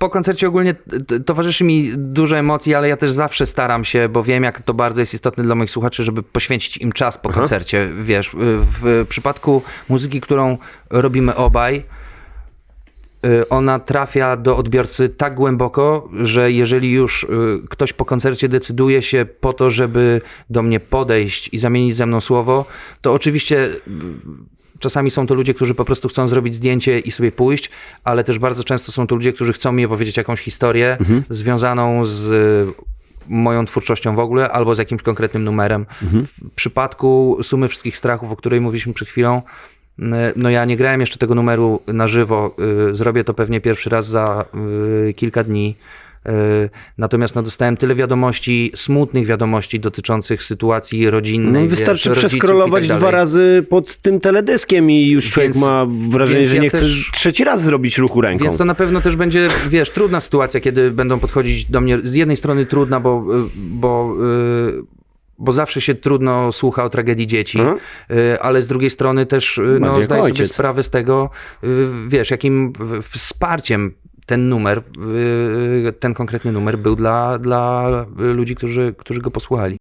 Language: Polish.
po koncercie ogólnie towarzyszy mi dużo emocji, ale ja też zawsze staram się, bo wiem, jak to bardzo jest istotne dla moich słuchaczy, żeby poświęcić im czas po koncercie. Wiesz, w przypadku muzyki, którą robimy obaj, y, ona trafia do odbiorcy tak głęboko, że jeżeli już y, ktoś po koncercie decyduje się po to, żeby do mnie podejść i zamienić ze mną słowo, to oczywiście y, czasami są to ludzie, którzy po prostu chcą zrobić zdjęcie i sobie pójść, ale też bardzo często są to ludzie, którzy chcą mi opowiedzieć jakąś historię związaną z moją twórczością w ogóle, albo z jakimś konkretnym numerem. W przypadku Sumy Wszystkich Strachów, o której mówiliśmy przed chwilą, y, no ja nie grałem jeszcze tego numeru na żywo. y, Zrobię to pewnie pierwszy raz za y, kilka dni. Y, Natomiast no, dostałem tyle wiadomości, smutnych wiadomości dotyczących sytuacji rodzinnej. No i wiesz, wystarczy rodziców przeskrolować tak dwa razy pod tym teledyskiem i już człowiek Więc- ma wrażenie, że ja nie chce też- trzeci raz zrobić ruchu ręką. Więc to na pewno też będzie, wiesz, trudna sytuacja, kiedy będą podchodzić do mnie. Z jednej strony trudna, bo, y, bo, y, bo zawsze się trudno słucha o tragedii dzieci, Mhm. ale z drugiej strony też no, zdaję sobie sprawę z tego, wiesz, jakim wsparciem ten numer, y, ten konkretny numer był dla, dla ludzi, którzy, którzy go posłuchali.